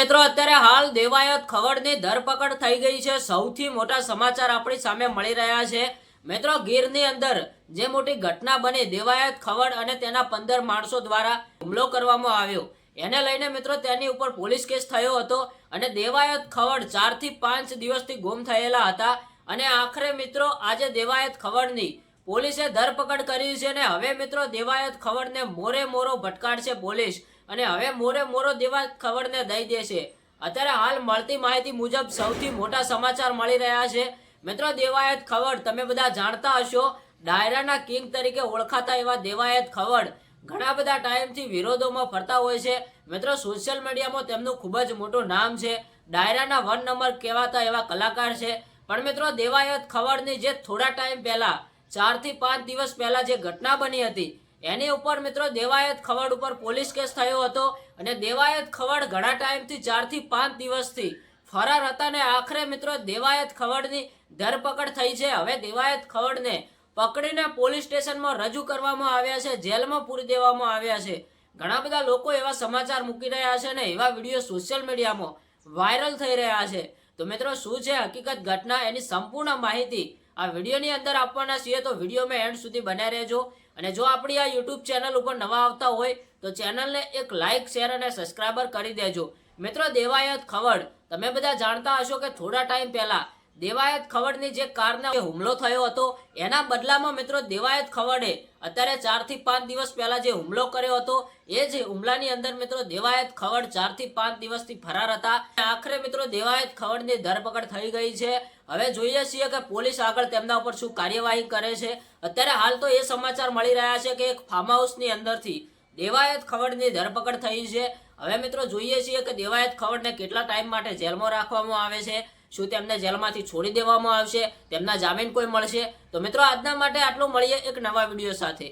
મિત્રો, અત્યારે હાલ દેવાયત ખવડની ધરપકડ થઈ ગઈ છે. સૌથી મોટા સમાચાર આપણી સામે મળી રહ્યા છે. મિત્રો, ગીરની અંદર જે મોટી ઘટના બની, દેવાયત ખવડ અને તેના પંદર માણસો દ્વારા હુમલો કરવામાં આવ્યો. એને લઈને મિત્રો, તેની ઉપર પોલીસ કેસ થયો હતો અને દેવાયત ખવડ ચારથી પાંચ દિવસથી ગુમ થયેલા હતા. અને આખરે મિત્રો, આજે દેવાયત ખવડની પોલીસે ધરપકડ કરી છે અને હવે મિત્રો, દેવાયત ખવડને મોરે મોરો ભટકાડશે પોલીસ. અને હવે મોરે મોરો દેવાયત ખવડને દઈ દેશે અત્યારે હાલ મળતી માહિતી મુજબ સૌથી મોટા સમાચાર મળી રહ્યા છે. મિત્રો, દેવાયત ખવડ તમે બધા જાણતા હશો. ડાયરાના કિંગ તરીકે ઓળખાતા એવા દેવાયત ખવડ ઘણા બધા ટાઈમથી વિરોધોમાં ફરતા હોય છે. મિત્રો, સોશિયલ મીડિયામાં તેમનું ખૂબ જ મોટું નામ છે. ડાયરાના વન નંબર કહેવાતા એવા કલાકાર છે. પણ મિત્રો, દેવાયત ખવડની જે થોડા ટાઈમ પહેલા, ચારથી પાંચ દિવસ પહેલા જે ઘટના બની હતી એની ઉપર મિત્રો દેવાયત ખવડ ઉપર પોલીસ કેસ થયો હતો અને દેવાયત ખવડ ઘણા ટાઈમથી ચારથી પાંચ દિવસથી ફરાર હતા ને આખરે મિત્રો દેવાયત ખવડની ધરપકડ થઈ છે. હવે દેવાયત ખવડને પકડીને પોલીસ સ્ટેશનમાં રજૂ કરવામાં આવ્યા છે. જેલમાં પૂરી દેવામાં આવ્યા છે. ઘણા બધા લોકો એવા સમાચાર મૂકી રહ્યા છે ને એવા વીડિયો સોશિયલ મીડિયામાં વાયરલ થઈ રહ્યા છે. તો મિત્રો શું છે? હકીકત ઘટના એની સંપૂર્ણ માહિતી આ વિડીયોની અંદર આપવાના છીએ તો વિડીયોમાં એન્ડ સુધી બન્યા રહેજો. અને જો આપણી આ યુટ્યુબ ચેનલ ઉપર નવા આવતા હોય, તો ચેનલને એક લાઇક શેર અને સબસ્ક્રાઈબર કરી દેજો. મિત્રો, દેવાયત ખવડ, તમે બધા જાણતા હશો કે થોડા ટાઈમ પહેલા દેવાયત ખવડની જે કારને હુમલો થયો હતો, એના બદલામાં મિત્રો દેવાયત ખવડે અત્યારે ચારથી પાંચ દિવસ પહેલા જે હુમલો કર્યો હતો, એ જ હુમલાની અંદર મિત્રો દેવાયત ખવડ ચારથી પાંચ દિવસથી ફરાર હતા. આખરે મિત્રો દેવાયત ખવડની ધરપકડ થઈ ગઈ છે. હવે જોઈએ છીએ કે પોલીસ આગળ તેમના ઉપર શું કાર્યવાહી કરે છે. અત્યારે હાલ તો એ સમાચાર મળી રહ્યા છે કે એક ફાર્મ હાઉસની અંદરથી દેવાયત ખવડની ધરપકડ થઈ છે. હવે મિત્રો જોઈએ છીએ કે દેવાયત ખવડને કેટલા ટાઈમ માટે જેલમાં રાખવામાં આવે છે, શું તેમને જેલમાંથી છોડી દેવામાં આવશે, તેમના જામીન કોઈ મળશે? તો મિત્રો આજના માટે આટલું. મળીએ એક નવા વીડિયો સાથે.